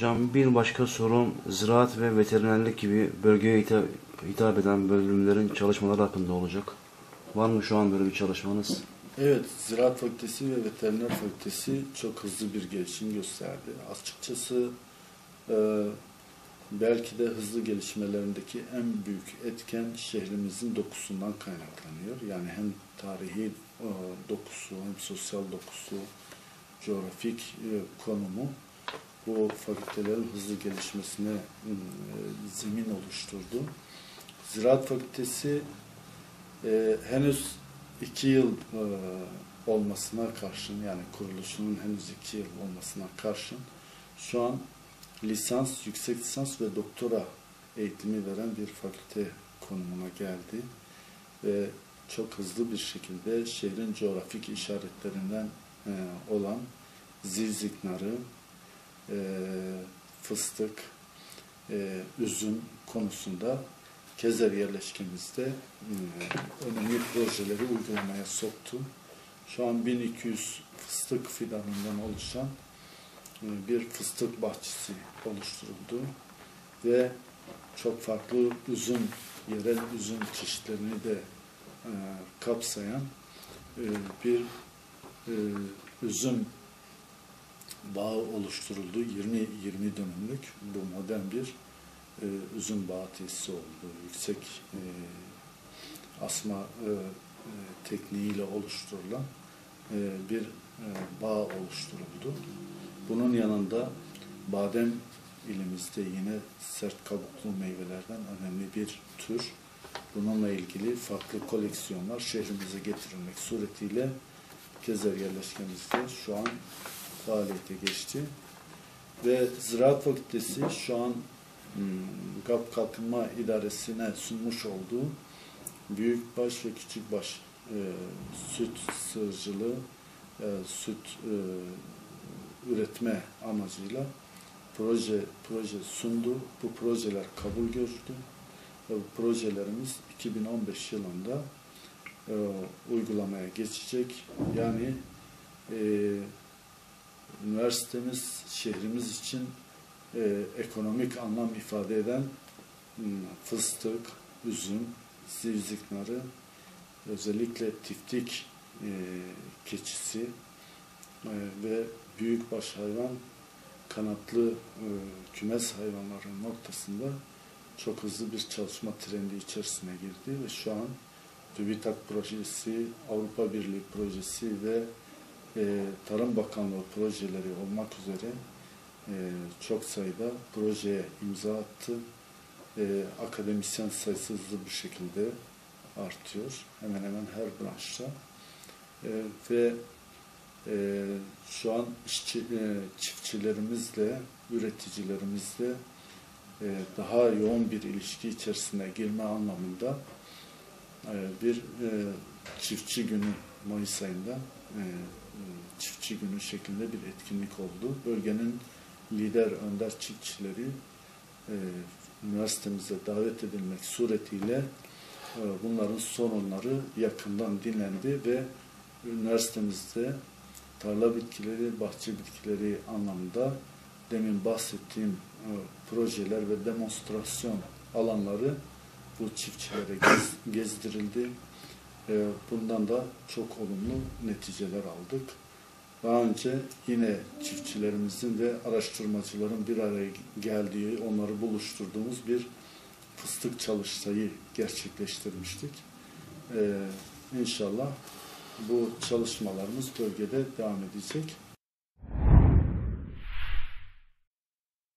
Hocam bir başka sorum ziraat ve veterinerlik gibi bölgeye hitap, hitap eden bölümlerin çalışmaları hakkında olacak. Var mı şu an böyle bir çalışmanız? Evet, Ziraat Fakültesi ve Veteriner Fakültesi çok hızlı bir gelişim gösterdi. Açıkçası e, belki de hızlı gelişmelerindeki en büyük etken şehrimizin dokusundan kaynaklanıyor. Yani hem tarihi e, dokusu hem sosyal dokusu, coğrafik e, konumu bu fakültelerin hızlı gelişmesine e, zemin oluşturdu. Ziraat Fakültesi e, henüz iki yıl e, olmasına karşın yani kuruluşunun henüz iki yıl olmasına karşın şu an lisans, yüksek lisans ve doktora eğitimi veren bir fakülte konumuna geldi ve çok hızlı bir şekilde şehrin coğrafik işaretlerinden e, olan zilzik narı, e, fıstık, e, üzüm konusunda Kezer yerleşkemizde e, önemli projeleri uygulamaya soktu. Şu an 1200 fıstık fidanından oluşan e, bir fıstık bahçesi oluşturuldu ve çok farklı üzüm, yerel üzüm çeşitlerini de e, kapsayan e, bir e, üzüm bağı oluşturuldu. 20 20 dönümlük bu modern bir e, üzüm bağı tesisi oldu. Yüksek e, asma e, e, tekniğiyle oluşturulan e, bir e, bağ oluşturuldu. Bunun yanında badem ilimizde yine sert kabuklu meyvelerden önemli bir tür. Bununla ilgili farklı koleksiyonlar şehrimize getirilmek suretiyle Kezer yerleşkemizde şu an faaliyete geçti. Ve Ziraat Fakültesi şu an hmm, GAP Kalkınma İdaresi'ne sunmuş olduğu büyükbaş ve küçükbaş e, süt sığırcılığı, e, süt e, üretme amacıyla proje proje sundu. Bu projeler kabul gördü. Ve bu projelerimiz 2015 yılında e, uygulamaya geçecek. Yani e, üniversitemiz şehrimiz için e, ekonomik anlam ifade eden hmm, fıstık, üzüm, zivzik narı, özellikle tiftik e, keçisi e, ve büyükbaş hayvan kanatlı e, kümes hayvanların noktasında çok hızlı bir çalışma trendi içerisine girdi ve şu an TÜBİTAK projesi, Avrupa Birliği projesi ve e, Tarım Bakanlığı projeleri olmak üzere e, çok sayıda projeye imza attı. E, akademisyen sayısı hızlı bir şekilde artıyor. Hemen hemen her branşta. E, ve e, şu an işçi, e, çiftçilerimizle, üreticilerimizle e, daha yoğun bir ilişki içerisine girme anlamında e, bir e, çiftçi günü Mayıs ayında e, çiftçi günü şeklinde bir etkinlik oldu. Bölgenin lider önder çiftçileri e, üniversitemize davet edilmek suretiyle e, bunların sorunları yakından dinlendi ve üniversitemizde tarla bitkileri, bahçe bitkileri anlamında demin bahsettiğim e, projeler ve demonstrasyon alanları bu çiftçilere gez, gezdirildi. E, bundan da çok olumlu neticeler aldık. Daha önce yine çiftçilerimizin ve araştırmacıların bir araya geldiği, onları buluşturduğumuz bir fıstık çalıştayı gerçekleştirmiştik. Ee, inşallah bu çalışmalarımız bölgede devam edecek.